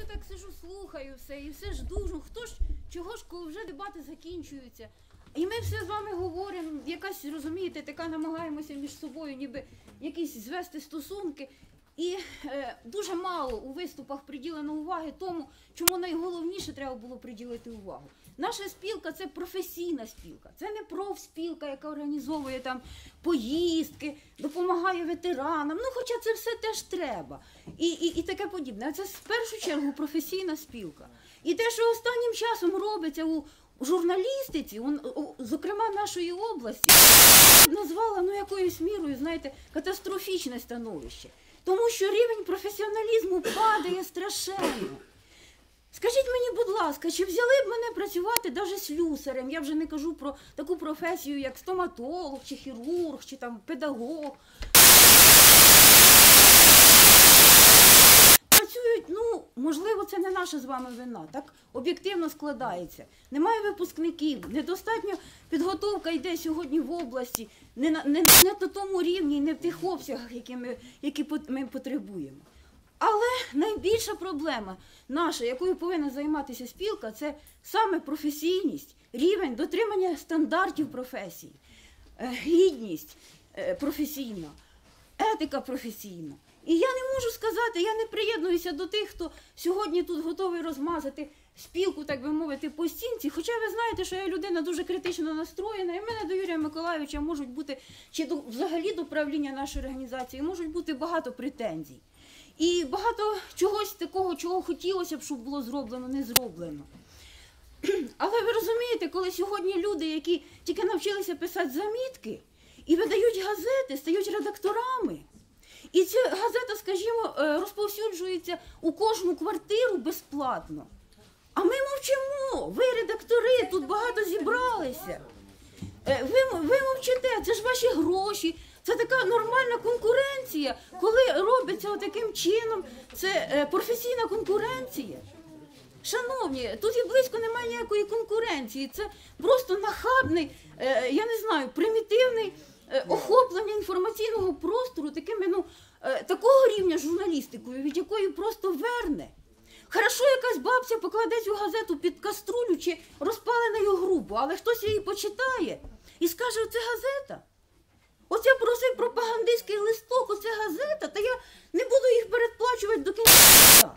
оце так сижу, слухаю все, і все ж дуже. хто ж, чого ж, коли вже дебати закінчуються. І ми все з вами говоримо, якась, розумієте, така намагаємося між собою, ніби якісь звести стосунки. І е, дуже мало у виступах приділено уваги тому, чому найголовніше треба було приділити увагу. Наша спілка це професійна спілка, це не профспілка, яка організовує там поїздки, допомагає ветеранам. Ну, хоча це все теж треба. І, і, і таке подібне. Це в першу чергу професійна спілка. І те, що останнім часом робиться у журналістиці, зокрема нашої області, назвала ну якоюсь мірою, знаєте, катастрофічне становище. Тому що рівень професіоналізму падає страшенно. Скажіть мені, будь ласка, чи взяли б мене працювати навіть слюсарем? Я вже не кажу про таку професію, як стоматолог, чи хірург, чи там педагог. Працюють, ну, можливо, це не наша з вами вина. Так об'єктивно складається. Немає випускників, недостатньо підготовка йде сьогодні в області, не на, не, не на тому рівні, не в тих обсягах, які ми, які ми потребуємо. Але найбільша проблема наша, якою повинна займатися спілка, це саме професійність, рівень дотримання стандартів професії, е, гідність е, професійна, етика професійна. І я не можу сказати, я не приєднуюся до тих, хто сьогодні тут готовий розмазати спілку, так би мовити, по стінці. Хоча ви знаєте, що я людина дуже критично настроєна, і в мене до Юрія Миколайовича можуть бути, чи до, взагалі до правління нашої організації, можуть бути багато претензій. І багато чогось такого, чого хотілося б, щоб було зроблено, не зроблено. Але ви розумієте, коли сьогодні люди, які тільки навчилися писати замітки і видають газети, стають редакторами. І ця газета, скажімо, е, розповсюджується у кожну квартиру безплатно. А ми мовчимо. Ви редактори, тут багато зібралися. Е, Ви, ви мовчите, це ж ваші гроші. Це така нормальна конкуренція, коли робиться таким чином. Це е, професійна конкуренція. Шановні, тут і близько немає ніякої конкуренції. Це просто нахабний, я не знаю, примітивний охоплення інформаційного простору такими, ну, е, такого рівня журналістикою, від якої просто верне. Хорошо, якась бабця покладе цю газету під каструлю чи розпаленою грубу, але хтось її почитає і скаже, оце газета. Оце просив пропагандистський листок, оце газета, та я не буду їх передплачувати до кінця.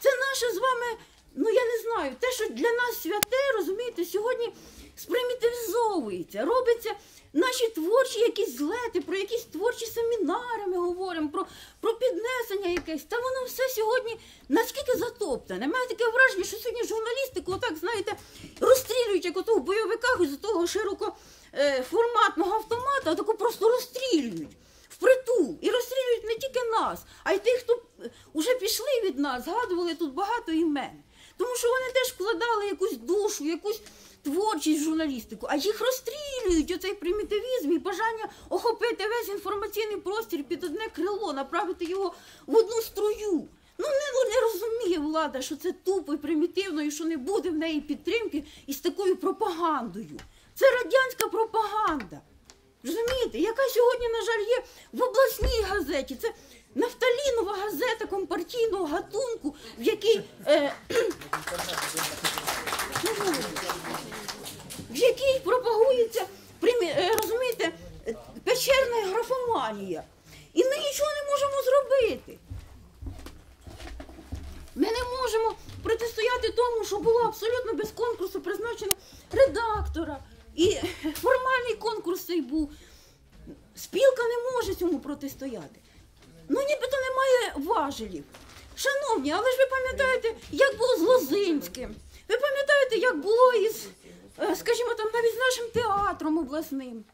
Це наше з вами, ну я не знаю, те, що для нас святе, розумієте, сьогодні спримітивізовується, робиться наші творчі якісь злети, про якісь творчі семінари ми говоримо, про, про піднесення якесь. Та воно все сьогодні наскільки затоптане. Мене таке враження, що сьогодні журналістику, отак, знаєте, розстрілюють, як ото в бойовиках із того широко е, автомата, таку просто розстрілюють. Впритул. І розстрілюють не тільки нас, а й тих, хто вже пішли від нас, згадували тут багато імен. Тому що вони теж вкладали якусь душу, якусь творчість журналістику, а їх розстрілюють оцей примітивізм і бажання охопити весь інформаційний простір під одне крило, направити його в одну струю. Ну не, не розуміє влада, що це тупо і примітивно, і що не буде в неї підтримки із такою пропагандою. Це радянська пропаганда. Розумієте, яка сьогодні, на жаль, є в обласній газеті. Це нафталінова газета компартійного гатунку, в якій, е, в якій пропагується, е, розумієте, печерна графоманія. І ми нічого не можемо зробити. Ми не можемо протистояти тому, що було абсолютно без конкурсу призначено редактора. І формальний конкурс цей був. Спілка не може цьому протистояти. Ну, нібито немає важелів. Шановні, але ж ви пам'ятаєте, як було з Лозинським? Ви пам'ятаєте, як було скажімо, там навіть з нашим театром обласним?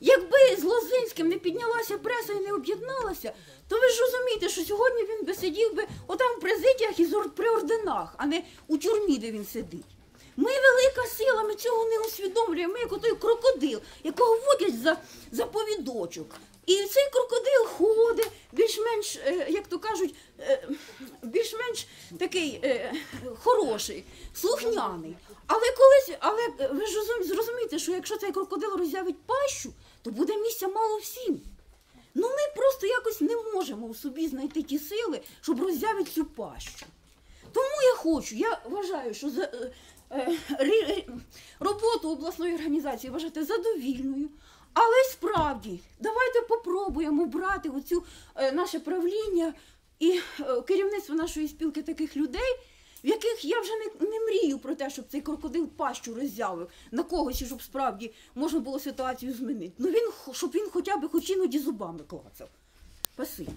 Якби з Лозинським не піднялася преса і не об'єдналася, то ви ж розумієте, що сьогодні він би сидів би отам в президіях і при орденах, а не у тюрмі, де він сидить. Ми велика сила, ми цього не усвідомлюємо. Ми як той крокодил, якого водять за, за повідочок. І цей крокодил ходить, більш-менш, е, як то кажуть, е, більш-менш такий е, хороший, слухняний. Але колись, але ви ж зрозумієте, що якщо цей крокодил роззявить пащу, то буде місця мало всім. Ну ми просто якось не можемо в собі знайти ті сили, щоб роззявити цю пащу. Тому я хочу, я вважаю, що за, роботу обласної організації вважати задовільною. Але справді, давайте попробуємо брати оцю е, наше правління і е, керівництво нашої спілки таких людей, в яких я вже не, не мрію про те, щоб цей крокодил пащу роззявив на когось, щоб справді можна було ситуацію змінити. Ну він, щоб він хоча б хоч іноді зубами клацав. Спасибі.